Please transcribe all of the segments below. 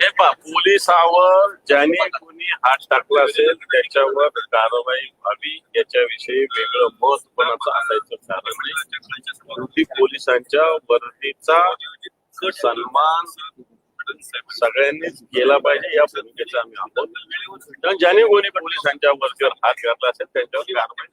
हे पा पोलिसावर ज्याने कोणी हात टाकला असेल त्याच्यावर कारवाई व्हावी याच्याविषयी वेगळं मत कोणाचं असायचं कारण नाही. पोलिसांच्या वर्दीचा सन्मान सगळ्यांनीच केला पाहिजे या भूमिकेचा आम्ही आहोत. कारण ज्याने कोणी पोलिसांच्या वरतीवर हात घातला असेल त्यांच्यावर कारवाई.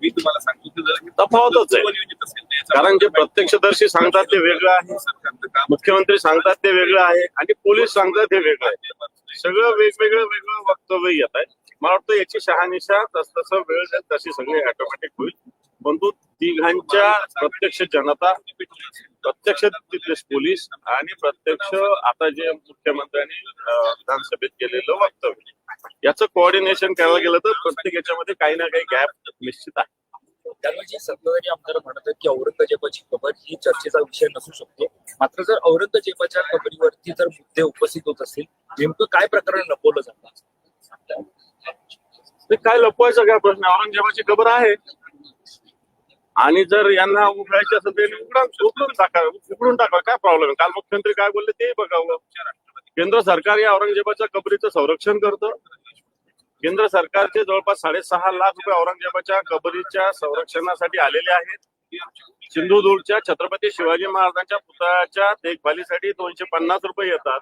मी तुम्हाला सांगतो की जर तफावतच आहे. कारण जे प्रत्यक्षदर्शी सांगतात ते वेगळं आहे मुख्यमंत्री सांगतात ते वेगळं आहे आणि पोलीस सांगतात ते वेगळं आहे. सगळं वेगवेगळं वेगळं वक्तव्य येत आहे. मला वाटतं याची शहानिशा तस तसं वेळ जाईल तशी सगळी ऑटोमॅटिक होईल. परंतु तिघांच्या प्रत्यक्ष जनता प्रत्यक्ष तिथले पोलीस आणि प्रत्यक्ष आता जे मुख्यमंत्र्यांनी विधानसभेत केलेलं वक्तव्य याचं कोऑर्डिनेशन करायला गेलं तर प्रत्येक याच्यामध्ये काही ना काही गॅप निश्चित आहे. त्यामुळे जे सत्ताधारी आमदार म्हणत की औरंगजेबाची कबर ही चर्चेचा विषय नसू शकतो. मात्र जर औरंगजेबाच्या कबरीवरती जर मुद्दे उपस्थित होत असतील नेमकं काय प्रकरण लपवलं जातं? ते काय लपवायचं काय प्रश्न? औरंगजेबाची खबर आहे. आणि जर यांना उघडायची असेल तर उघडा उघडून टाका उघडून टाका काय प्रॉब्लेम काल मुख्यमंत्री काय बोलले ते बघावं. केंद्र सरकार या औरंगजेबाच्या कबरीचं संरक्षण करतं. केंद्र सरकारचे जवळपास साडेसहा लाख रुपये औरंगजेबाच्या कबरीच्या संरक्षणासाठी आलेले आहेत. सिंधुदुर्गच्या छत्रपती शिवाजी महाराजांच्या पुतळ्याच्या देखभालीसाठी दोनशे पन्नास रुपये येतात.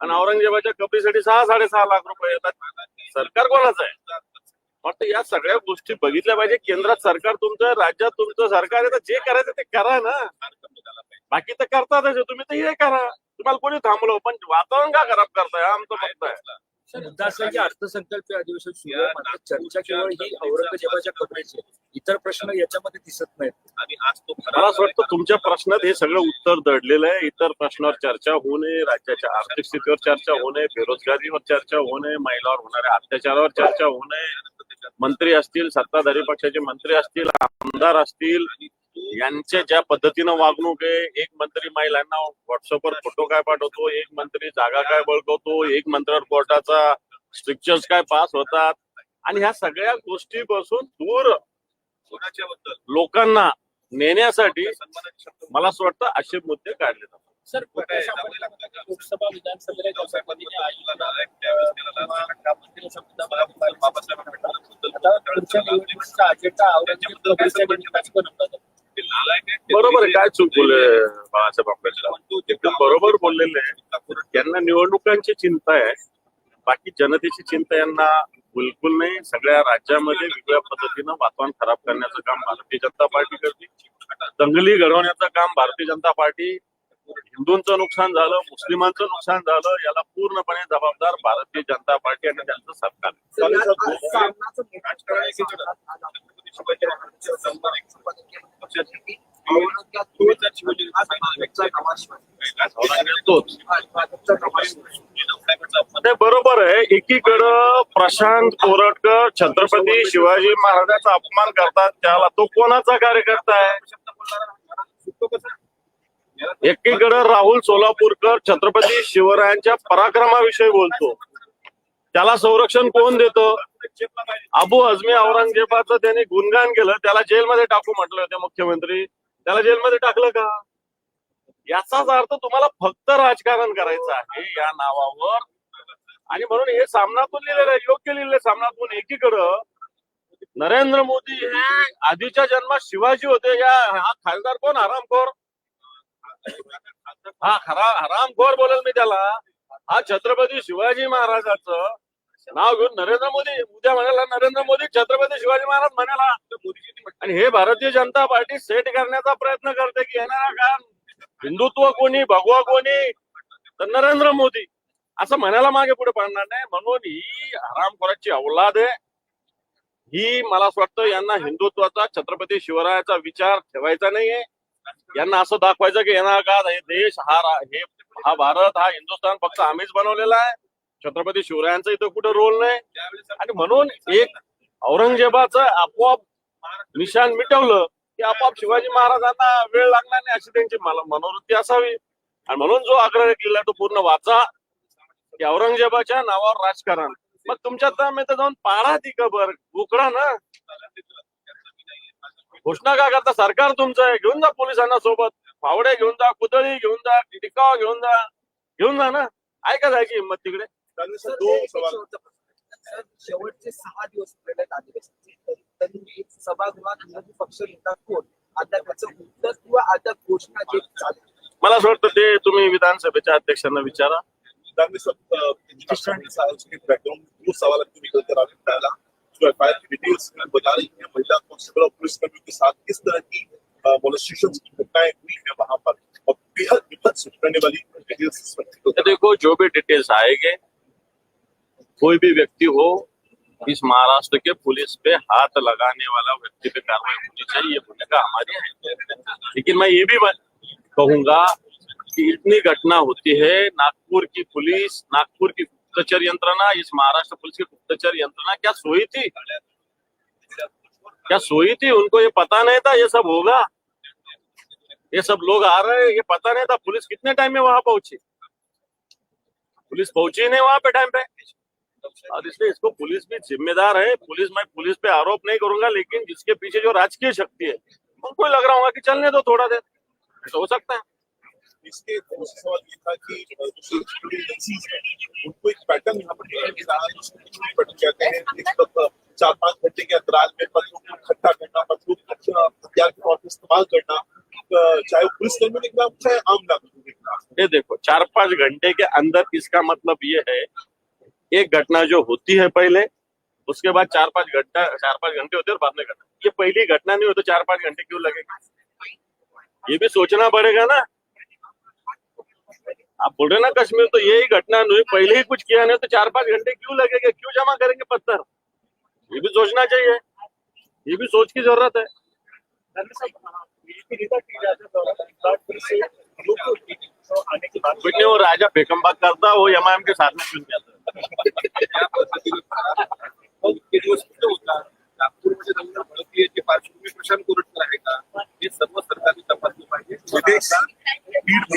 आणि औरंगजेबाच्या कबरीसाठी सहा साडेसहा लाख रुपये येतात. सरकार कोणाचं आहे? वाटतं या सगळ्या गोष्टी बघितल्या पाहिजे. केंद्रात सरकार तुमचं राज्यात तुमचं सरकार आहे तर जे करायचं ते करा ना. बाकी तर करतातच आहे. तुम्ही तर हे करा. तुम्हाला कोणी थांबलो पण वातावरण का खराब करताय? आमचं मत आहे. मुद्दा असा की अर्थसंकल्पीय अधिवेशन सुरू आहे चर्चा केवळ ही औरंगजेबाच्या. इतर प्रश्न याच्यामध्ये दिसत नाहीत. आणि आज तो मला असं वाटतं तुमच्या प्रश्नात हे सगळं उत्तर दडलेलं आहे. इतर प्रश्नावर चर्चा होऊ नये. राज्याच्या आर्थिक स्थितीवर चर्चा होऊ नये. बेरोजगारीवर चर्चा होऊ नये. महिलावर होणाऱ्या अत्याचारावर चर्चा होऊ नये. मंत्री असतील सत्ताधारी पक्षाचे मंत्री असतील आमदार असतील यांच्या ज्या पद्धतीनं वागणूक आहे एक मंत्री महिलांना व्हॉट्सअपवर फोटो काय पाठवतो एक मंत्री जागा काय बळकवतो एक मंत्र्यावर कोर्टाचा स्ट्रिक्चर्स काय पास होतात. आणि ह्या सगळ्या गोष्टीपासून दूर लोकांना नेण्यासाठी मला असं वाटतं असे मुद्दे काढले जातात. सर? लोकसभा विधानसभेला बरोबर काय चूक बोलले बाळासाहेब पण आंबेडकर बरोबर बोललेले आहे. त्यांना निवडणुकांची चिंता आहे. बाकी जनतेची चिंता यांना बिलकुल नाही. सगळ्या राज्यामध्ये वेगळ्या पद्धतीनं वातावरण खराब करण्याचं काम भारतीय जनता पार्टी करते. दंगली घडवण्याचं काम भारतीय जनता पार्टी हिंदूंचं नुकसान झालं मुस्लिमांचं नुकसान झालं याला पूर्णपणे जबाबदार भारतीय जनता पार्टी आणि त्यांचं सरकार बरोबर आहे. एकीकडं प्रशांत कोरटकर छत्रपती शिवाजी महाराजांचा अपमान करतात. त्याला तो कोणाचा कार्यकर्ता आहे? एकीकडं राहुल सोलापूरकर छत्रपती शिवरायांच्या पराक्रमाविषयी बोलतो. त्याला संरक्षण कोण देतो? अबू अजमी औरंगजेबाचं त्यांनी गुणगान केलं त्याला जेलमध्ये टाकू म्हटलं होते मुख्यमंत्री. त्याला जेलमध्ये टाकलं का? याचाच अर्थ तुम्हाला फक्त राजकारण करायचं आहे या नावावर. आणि म्हणून हे सामनातून लिहिलेलं आहे योग्य लिहिले सामनातून. एकीकडं नरेंद्र मोदी हे आधीच्या जन्मात शिवाजी होते. या हा खासदार कोण? आरामखोर. हा हरा हरामखोर बोलल मी त्याला. हा छत्रपती शिवाजी महाराजाचं नाव घेऊन नरेंद्र मोदी उद्या म्हणाला नरेंद्र मोदी छत्रपती शिवाजी महाराज म्हणाला. आणि हे भारतीय जनता पार्टी सेट करण्याचा प्रयत्न करते की येणारा का हिंदुत्व कोणी भगवा कोणी तर नरेंद्र मोदी. असं म्हणायला मागे पुढे पडणार नाही. म्हणून ही हरामखोराची औलाद आहे. ही मला असं वाटतं यांना हिंदुत्वाचा छत्रपती शिवरायाचा विचार ठेवायचा नाहीये. यांना असं दाखवायचं की येणार का हे देश हा हे हा भारत हा हिंदुस्थान फक्त आम्हीच बनवलेला आहे. छत्रपती शिवरायांचा इथं कुठं रोल नाही. आणि म्हणून एक औरंगजेबाचं आपोआप निशाण मिटवलं की आपोआप शिवाजी महाराजांना वेळ लागणार नाही अशी त्यांची मला मनोवृत्ती असावी. आणि म्हणून जो आग्रह केला तो पूर्ण वाचा की औरंगजेबाच्या नावावर राजकारण. मग तुमच्या जाऊन पाडा ती कबर उकडा ना. घोषणा का करता सरकार तुमचं आहे? घेऊन जा पोलिसांना सोबत. फावडे घेऊन जा कुदळी घेऊन जा टिकाव घेऊन जा. घेऊन जा ना. ऐका जायची हिंमत तिकडे. शेवटचा सहा दिवस एक सभागृहात विरोधी पक्ष नेता कोण? आता त्याचं उत्तर किंवा आता घोषणा जे मला असं वाटतं ते तुम्ही विधानसभेच्या अध्यक्षांना विचारा. एजुकेशन के आ रहे जो है महिला और पुलिस कर्मियों के साथ किस तरह की देखो, जो भी डिटेल्स आएँगे, कोई भी व्यक्ति हो, इस महाराष्ट्र के पुलिस पे हाथ लगाने वाला व्यक्ति पे कार्रवाई होनी चाहिए भूमिका हमारी है। लेकिन मैं ये भी कहूँगा कि इतनी घटना होती है, नागपुर की पुलिस, नागपुर की गुप्तचर यंत्रणा, इस महाराष्ट्र पुलिस की गुप्तचर यंत्रणा क्या सोई थी? क्या सोई थी? उनको ये पता नहीं था ये सब होगा? ये सब लोग आ रहे हैं, ये पता नहीं था पुलिस कितने टाइम में वहाँ पहुँची? पुलिस पहुँची नहीं वहाँ पे टाइम पे। और इसलिए इसको पुलिस भी जिम्मेदार है। पुलिस, मैं पुलिस पे आरोप नहीं करूँगा, लेकिन जिसके पीछे जो राजकीय शक्ति है, उनको लग रहा होगा कि चलने दो थोड़ा देर। ऐसा हो सकता है। इसके सवाल ये था कि उनको एक पैटर्न यहाँ पर पैटर्न कहते हैं, एक तरफ़ चार पाँच घंटे के अंतराल में को इकट्ठा करना को अच्छा हथियार के तौर पर इस्तेमाल करना चाहे पुलिस कर्मियों के खिलाफ चाहे आम ये देखो, चार पाँच घंटे के अंदर इसका मतलब ये है, एक घटना जो होती है पहले, उसके बाद चार पाँच घंटा, चार पाँच घंटे होते और बाद में घटना। ये पहली घटना नहीं हो तो चार पाँच घंटे क्यों लगेगा? ये भी सोचना पड़ेगा ना। आप बोल रहे ना कश्मीर तो यही घटना नहीं पहले ही कुछ किया नहीं तो चार पाँच घंटे क्यों लगेगा? क्यों जमा करेंगे पत्थर? ये भी सोचना चाहिए। ये भी सोच की ज़रूरत है। आने के बाद कुछ नहीं वो राजा बेकमबाग करता वो एम के साथ में क्यों होता नागपूरमध्ये दंगल भडकली याची पार्श्वभूमी प्रशांत कोरटकर आहे का हे सर्व सरकारने तपासलं पाहिजे बीड